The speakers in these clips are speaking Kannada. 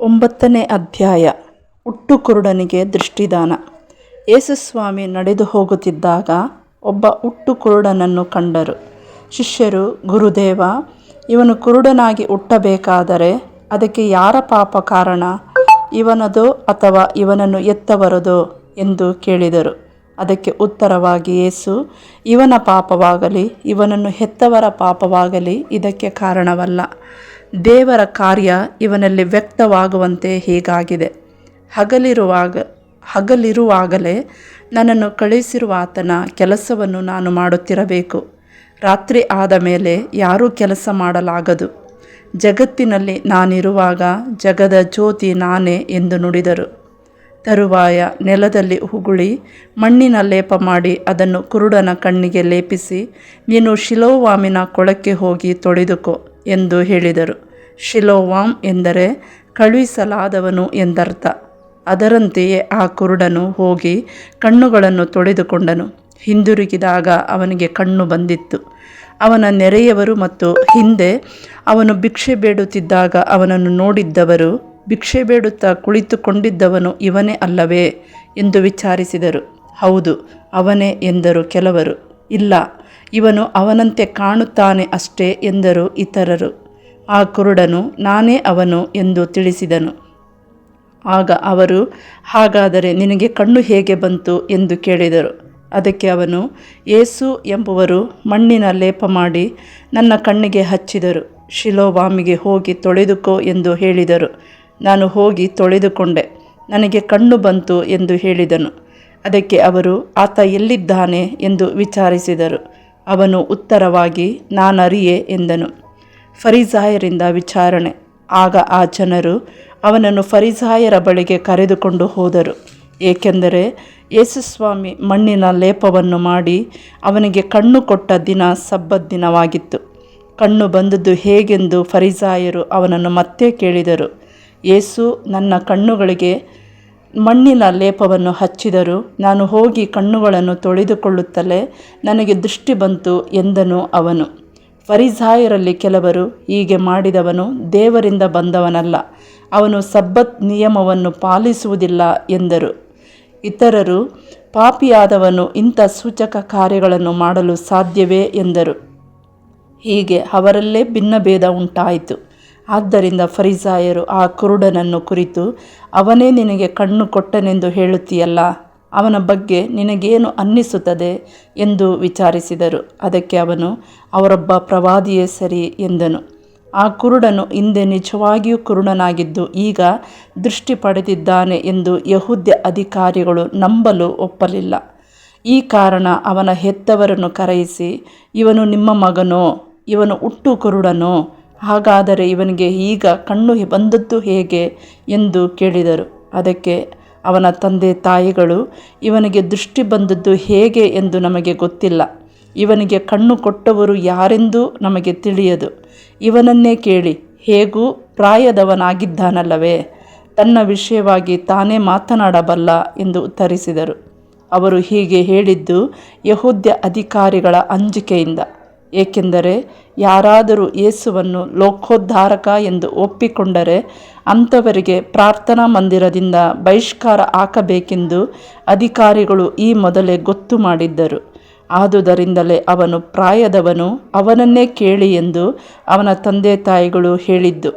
ಒಂಬತ್ತನೇ ಅಧ್ಯಾಯ. ಹುಟ್ಟು ಕುರುಡನಿಗೆ ದೃಷ್ಟಿದಾನ. ಯೇಸುಸ್ವಾಮಿ ನಡೆದು ಹೋಗುತ್ತಿದ್ದಾಗ ಒಬ್ಬ ಹುಟ್ಟು ಕುರುಡನನ್ನು ಕಂಡರು. ಶಿಷ್ಯರು, ಗುರುದೇವ, ಇವನು ಕುರುಡನಾಗಿ ಹುಟ್ಟಬೇಕಾದರೆ ಅದಕ್ಕೆ ಯಾರ ಪಾಪ ಕಾರಣ? ಇವನದೋ ಅಥವಾ ಇವನನ್ನು ಎತ್ತವರದೋ ಎಂದು ಕೇಳಿದರು. ಅದಕ್ಕೆ ಉತ್ತರವಾಗಿ, ಯೇಸು, ಇವನ ಪಾಪವಾಗಲಿ, ಇವನನ್ನು ಹೆತ್ತವರ ಪಾಪವಾಗಲಿ ಇದಕ್ಕೆ ಕಾರಣವಲ್ಲ. ದೇವರ ಕಾರ್ಯ ಇವನಲ್ಲಿ ವ್ಯಕ್ತವಾಗುವಂತೆ ಹೀಗಾಗಿದೆ. ಹಗಲಿರುವಾಗ, ಹಗಲಿರುವಾಗಲೇ ನನ್ನನ್ನು ಕಳುಹಿಸಿರುವ ಆತನ ಕೆಲಸವನ್ನು ನಾನು ಮಾಡುತ್ತಿರಬೇಕು. ರಾತ್ರಿ ಆದ ಮೇಲೆ ಯಾರೂ ಕೆಲಸ ಮಾಡಲಾಗದು. ಜಗತ್ತಿನಲ್ಲಿ ನಾನಿರುವಾಗ ಜಗದ ಜ್ಯೋತಿ ನಾನೇ ಎಂದು ನುಡಿದರು. ತರುವಾಯ ನೆಲದಲ್ಲಿ ಉಗುಳಿ ಮಣ್ಣಿನ ಲೇಪ ಮಾಡಿ ಅದನ್ನು ಕುರುಡನ ಕಣ್ಣಿಗೆ ಲೇಪಿಸಿ ನೀನು ಶಿಲೋವಾಮಿನ ಕೊಳಕ್ಕೆ ಹೋಗಿ ತೊಳೆದುಕೋ. ಎಂದು ಹೇಳಿದರು. ಶಿಲೋವಾಮ್ ಎಂದರೆ ಕಳುಹಿಸಲಾದವನು ಎಂದರ್ಥ. ಅದರಂತೆಯೇ ಆ ಕುರುಡನು ಹೋಗಿ ಕಣ್ಣುಗಳನ್ನು ತೊಳೆದುಕೊಂಡನು. ಹಿಂದಿರುಗಿದಾಗ ಅವನಿಗೆ ಕಣ್ಣು ಬಂದಿತ್ತು. ಅವನ ನೆರೆಯವರು ಮತ್ತು ಹಿಂದೆ ಅವನು ಭಿಕ್ಷೆ ಬೇಡುತ್ತಿದ್ದಾಗ ಅವನನ್ನು ನೋಡಿದ್ದವರು, ಭಿಕ್ಷೆ ಬೇಡುತ್ತಾ ಕುಳಿತುಕೊಂಡಿದ್ದವನು ಇವನೇ ಅಲ್ಲವೇ ಎಂದು ವಿಚಾರಿಸಿದರು. ಹೌದು, ಅವನೇ ಎಂದರು ಕೆಲವರು. ಇಲ್ಲ ಇವನು ಅವನಂತೆ ಕಾಣುತ್ತಾನೆ ಅಷ್ಟೇ ಎಂದರು ಇತರರು. ಆ ಕುರುಡನು, ನಾನೇ ಅವನು ಎಂದು ತಿಳಿಸಿದನು. ಆಗ ಅವರು, ಹಾಗಾದರೆ ನಿನಗೆ ಕಣ್ಣು ಹೇಗೆ ಬಂತು ಎಂದು ಕೇಳಿದರು. ಅದಕ್ಕೆ ಅವನು, ಏಸು ಎಂಬುವರು ಮಣ್ಣಿನ ಲೇಪ ಮಾಡಿ ನನ್ನ ಕಣ್ಣಿಗೆ ಹಚ್ಚಿದರು. ಶಿಲೋವಾಮಿಗೆ ಹೋಗಿ ತೊಳೆದುಕೋ ಎಂದು ಹೇಳಿದರು. ನಾನು ಹೋಗಿ ತೊಳೆದುಕೊಂಡೆ. ನನಗೆ ಕಣ್ಣು ಬಂತು ಎಂದು ಹೇಳಿದನು. ಅದಕ್ಕೆ ಅವರು, ಆತ ಎಲ್ಲಿದ್ದಾನೆ ಎಂದು ವಿಚಾರಿಸಿದರು. ಅವನು ಉತ್ತರವಾಗಿ, ನಾನರಿಯೆ ಎಂದನು. ಫರಿಸಾಯರಿಂದ ವಿಚಾರಣೆ. ಆಗ ಆ ಜನರು ಅವನನ್ನು ಫರಿಸಾಯರ ಬಳಿಗೆ ಕರೆದುಕೊಂಡು ಹೋದರು. ಏಕೆಂದರೆ ಯೇಸುಸ್ವಾಮಿ ಮಣ್ಣಿನ ಲೇಪವನ್ನು ಮಾಡಿ ಅವನಿಗೆ ಕಣ್ಣು ಕೊಟ್ಟ ದಿನ ಸಬ್ಬತ್ ದಿನವಾಗಿತ್ತು. ಕಣ್ಣು ಬಂದದ್ದು ಹೇಗೆಂದು ಫರಿಸಾಯರು ಅವನನ್ನು ಮತ್ತೆ ಕೇಳಿದರು. ಯೇಸು, ನನ್ನ ಕಣ್ಣುಗಳಿಗೆ ಮಣ್ಣಿನ ಲೇಪವನ್ನು ಹಚ್ಚಿದರು. ನಾನು ಹೋಗಿ ಕಣ್ಣುಗಳನ್ನು ತೊಳೆದುಕೊಳ್ಳುತ್ತಲೇ ನನಗೆ ದೃಷ್ಟಿ ಬಂತು ಎಂದನು ಅವನು. ಫರಿಸಾಯರಲ್ಲಿ ಕೆಲವರು ಹೀಗೆ ಮಾಡಿದವನು ದೇವರಿಂದ ಬಂದವನಲ್ಲ, ಅವನು ಸಬ್ಬತ್ ನಿಯಮವನ್ನು ಪಾಲಿಸುವುದಿಲ್ಲ ಎಂದರು. ಇತರರು ಪಾಪಿಯಾದವನು ಇಂಥ ಸೂಚಕ ಕಾರ್ಯಗಳನ್ನು ಮಾಡಲು ಸಾಧ್ಯವೇ ಎಂದರು. ಹೀಗೆ ಅವರಲ್ಲೇ ಭಿನ್ನಭೇದ ಉಂಟಾಯಿತು. ಆದ್ದರಿಂದ ಫರಿಸಾಯರು ಆ ಕುರುಡನನ್ನು ಕುರಿತು, ಅವನೇ ನಿನಗೆ ಕಣ್ಣು ಕೊಟ್ಟನೆಂದು ಹೇಳುತ್ತೀಯಲ್ಲ, ಅವನ ಬಗ್ಗೆ ನಿನಗೇನು ಅನ್ನಿಸುತ್ತದೆ ಎಂದು ವಿಚಾರಿಸಿದರು. ಅದಕ್ಕೆ ಅವನು, ಅವರೊಬ್ಬ ಪ್ರವಾದಿಯೇ ಸರಿ ಎಂದನು. ಆ ಕುರುಡನು ಹಿಂದೆ ನಿಜವಾಗಿಯೂ ಕುರುಡನಾಗಿದ್ದು ಈಗ ದೃಷ್ಟಿ ಪಡೆದಿದ್ದಾನೆ ಎಂದು ಯಹೂದ್ಯ ಅಧಿಕಾರಿಗಳು ನಂಬಲು ಒಪ್ಪಲಿಲ್ಲ. ಈ ಕಾರಣ ಅವನ ಹೆತ್ತವರನ್ನು ಕರೆಯಿಸಿ, ಇವನು ನಿಮ್ಮ ಮಗನೋ, ಇವನು ಹುಟ್ಟು ಕುರುಡನೋ ಹಾಗಾದರೆ ಇವನಿಗೆ ಈಗ ಕಣ್ಣು ಬಂದದ್ದು ಹೇಗೆ ಎಂದು ಕೇಳಿದರು. ಅದಕ್ಕೆ ಅವನ ತಂದೆ ತಾಯಿಗಳು, ಇವನಿಗೆ ದೃಷ್ಟಿ ಬಂದದ್ದು ಹೇಗೆ ಎಂದು ನಮಗೆ ಗೊತ್ತಿಲ್ಲ. ಇವನಿಗೆ ಕಣ್ಣು ಕೊಟ್ಟವರು ಯಾರೆಂದೂ ನಮಗೆ ತಿಳಿಯದು. ಇವನನ್ನೇ ಕೇಳಿ, ಹೇಗೂ ಪ್ರಾಯದವನಾಗಿದ್ದಾನಲ್ಲವೇ? ತನ್ನ ವಿಷಯವಾಗಿ ತಾನೇ ಮಾತನಾಡಬಲ್ಲ ಎಂದು ಉತ್ತರಿಸಿದರು. ಅವರು ಹೀಗೆ ಹೇಳಿದ್ದು ಯಹೂದ್ಯ ಅಧಿಕಾರಿಗಳ ಅಂಜಿಕೆಯಿಂದ. ಏಕೆಂದರೆ ಯಾರಾದರೂ ಯೇಸುವನ್ನು ಲೋಕೋದ್ಧಾರಕ ಎಂದು ಒಪ್ಪಿಕೊಂಡರೆ ಅಂಥವರಿಗೆ ಪ್ರಾರ್ಥನಾ ಮಂದಿರದಿಂದ ಬಹಿಷ್ಕಾರ ಹಾಕಬೇಕೆಂದು ಅಧಿಕಾರಿಗಳು ಈ ಮೊದಲೇ ಗೊತ್ತು ಮಾಡಿದ್ದರು. ಆದುದರಿಂದಲೇ ಅವನು ಪ್ರಾಯದವನು, ಅವನನ್ನೇ ಕೇಳಿ ಎಂದು ಅವನ ತಂದೆ ತಾಯಿಗಳು ಹೇಳಿದ್ದು.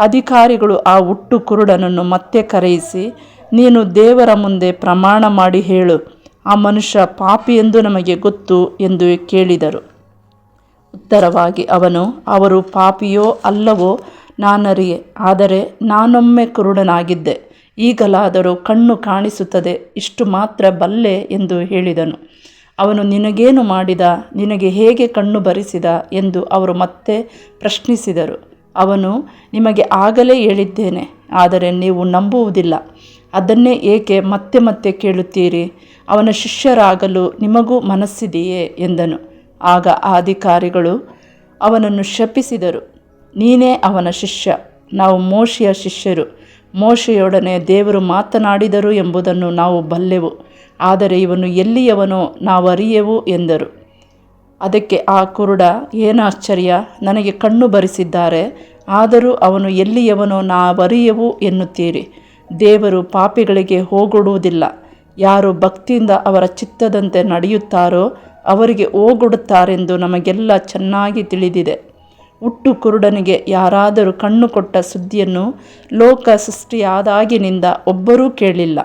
ಅಧಿಕಾರಿಗಳು ಆ ಹುಟ್ಟು ಕುರುಡನನ್ನು ಮತ್ತೆ ಕರೆಯಿಸಿ, ನೀನು ದೇವರ ಮುಂದೆ ಪ್ರಮಾಣ ಮಾಡಿ ಹೇಳು, ಆ ಮನುಷ್ಯ ಪಾಪಿ ಎಂದು ನಮಗೆ ಗೊತ್ತು ಎಂದು ಕೇಳಿದರು. ಉತ್ತರವಾಗಿ ಅವನು, ಅವರು ಪಾಪಿಯೋ ಅಲ್ಲವೋ? ನಾನರಿಯೆ. ಆದರೆ ನಾನೊಮ್ಮೆ ಕುರುಡನಾಗಿದ್ದೆ. ಈಗಲಾದರೂ ಕಣ್ಣು ಕಾಣಿಸುತ್ತದೆ. ಇಷ್ಟು ಮಾತ್ರ ಬಲ್ಲೆ ಎಂದು ಹೇಳಿದನು. ಅವನು, ನಿನಗೇನು ಮಾಡಿದ? ನಿನಗೆ ಹೇಗೆ ಕಣ್ಣು ಬರಿಸಿದ? ಎಂದು ಅವರು ಮತ್ತೆ ಪ್ರಶ್ನಿಸಿದರು. ಅವನು, ನಿಮಗೆ ಆಗಲೇ ಹೇಳಿದ್ದೇನೆ. ಆದರೆ ನೀವು ನಂಬುವುದಿಲ್ಲ. ಅದನ್ನೇ ಏಕೆ ಮತ್ತೆ ಮತ್ತೆ ಕೇಳುತ್ತೀರಿ? ಅವನ ಶಿಷ್ಯರಾಗಲು ನಿಮಗೂ ಮನಸ್ಸಿದೆಯೇ? ಎಂದನು. ಆಗ ಆ ಅಧಿಕಾರಿಗಳು ಅವನನ್ನು ಶಪಿಸಿದರು. ನೀನೇ ಅವನ ಶಿಷ್ಯ. ನಾವು ಮೋಶಿಯ ಶಿಷ್ಯರು. ಮೋಶೆಯೊಡನೆ ದೇವರು ಮಾತನಾಡಿದರು ಎಂಬುದನ್ನು ನಾವು ಬಲ್ಲೆವು. ಆದರೆ ಇವನು ಎಲ್ಲಿಯವನೋ ನಾವು ಅರಿಯೆವು ಎಂದರು. ಅದಕ್ಕೆ ಆ ಕುರುಡ, ಏನಾಶ್ಚರ್ಯ, ನನಗೆ ಕಣ್ಣು ಬರಿಸಿದ್ದಾರೆ, ಆದರೂ ಅವನು ಎಲ್ಲಿಯವನೋ ನಾವರಿಯೆವು ಎನ್ನುತ್ತೀರಿ. ದೇವರು ಪಾಪಿಗಳಿಗೆ ಹೋಗೊಡುವುದಿಲ್ಲ. ಯಾರು ಭಕ್ತಿಯಿಂದ ಅವರ ಚಿತ್ತದಂತೆ ನಡೆಯುತ್ತಾರೋ ಅವರಿಗೆ ಓಗೊಡುತ್ತಾರೆಂದು ನಮಗೆಲ್ಲ ಚೆನ್ನಾಗಿ ತಿಳಿದಿದೆ. ಹುಟ್ಟು ಕುರುಡನಿಗೆ ಯಾರಾದರೂ ಕಣ್ಣು ಕೊಟ್ಟ ಸುದ್ದಿಯನ್ನು ಲೋಕ ಸೃಷ್ಟಿಯಾದಾಗಿನಿಂದ ಒಬ್ಬರೂ ಕೇಳಿಲ್ಲ.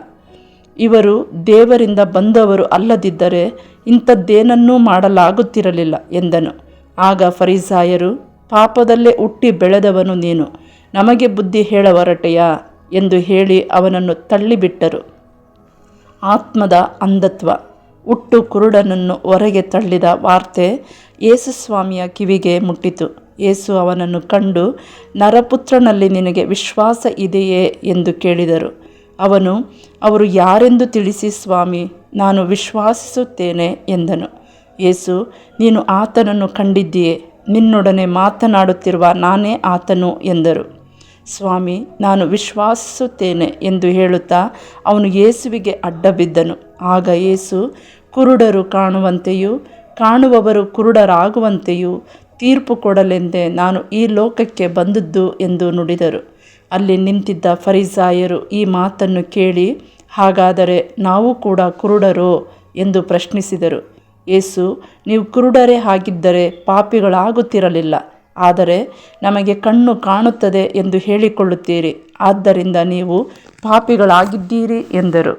ಇವರು ದೇವರಿಂದ ಬಂದವರು ಅಲ್ಲದಿದ್ದರೆ ಇಂಥದ್ದೇನನ್ನೂ ಮಾಡಲಾಗುತ್ತಿರಲಿಲ್ಲ ಎಂದನು. ಆಗ ಫರೀಸಾಯರು, ಪಾಪದಲ್ಲೇ ಹುಟ್ಟಿ ಬೆಳೆದವನು ನೀನು, ನಮಗೆ ಬುದ್ಧಿ ಹೇಳ ಎಂದು ಹೇಳಿ ಅವನನ್ನು ತಳ್ಳಿಬಿಟ್ಟರು. ಆತ್ಮದ ಅಂಧತ್ವ. ಹುಟ್ಟು ಕುರುಡನನ್ನು ಹೊರಗೆ ತಳ್ಳಿದ ವಾರ್ತೆ ಯೇಸುಸ್ವಾಮಿಯ ಕಿವಿಗೆ ಮುಟ್ಟಿತು. ಯೇಸು ಅವನನ್ನು ಕಂಡು, ನರಪುತ್ರನಲ್ಲಿ ನಿನಗೆ ವಿಶ್ವಾಸ ಇದೆಯೇ ಎಂದು ಕೇಳಿದರು. ಅವನು, ಅವರು ಯಾರೆಂದು ತಿಳಿಸಿ ಸ್ವಾಮಿ, ನಾನು ವಿಶ್ವಾಸಿಸುತ್ತೇನೆ ಎಂದನು. ಯೇಸು, ನೀನು ಆತನನ್ನು ಕಂಡಿದ್ದೀಯೇ, ನಿನ್ನೊಡನೆ ಮಾತನಾಡುತ್ತಿರುವ ನಾನೇ ಆತನು ಎಂದರು. ಸ್ವಾಮಿ, ನಾನು ವಿಶ್ವಾಸಿಸುತ್ತೇನೆ ಎಂದು ಹೇಳುತ್ತಾ ಅವನು ಯೇಸುವಿಗೆ ಅಡ್ಡಬಿದ್ದನು. ಆಗ ಯೇಸು ಕುರುಡರು ಕಾಣುವಂತೆಯೂ, ಕಾಣುವವರು ಕುರುಡರಾಗುವಂತೆಯೂ ತೀರ್ಪು ಕೊಡಲೆಂದೇ ನಾನು ಈ ಲೋಕಕ್ಕೆ ಬಂದದ್ದು ಎಂದು ನುಡಿದರು. ಅಲ್ಲಿ ನಿಂತಿದ್ದ ಫರಿಸಾಯರು ಈ ಮಾತನ್ನು ಕೇಳಿ, ಹಾಗಾದರೆ ನಾವು ಕೂಡ ಕುರುಡರೋ ಎಂದು ಪ್ರಶ್ನಿಸಿದರು. ಯೇಸು, ನೀವು ಕುರುಡರೇ ಆಗಿದ್ದರೆ ಪಾಪಿಗಳಾಗುತ್ತಿರಲಿಲ್ಲ, ಆದರೆ ನಮಗೆ ಕಣ್ಣು ಕಾಣುತ್ತದೆ ಎಂದು ಹೇಳಿಕೊಳ್ಳುತ್ತೀರಿ, ಆದ್ದರಿಂದ ನೀವು ಪಾಪಿಗಳಾಗಿದ್ದೀರಿ ಎಂದರು.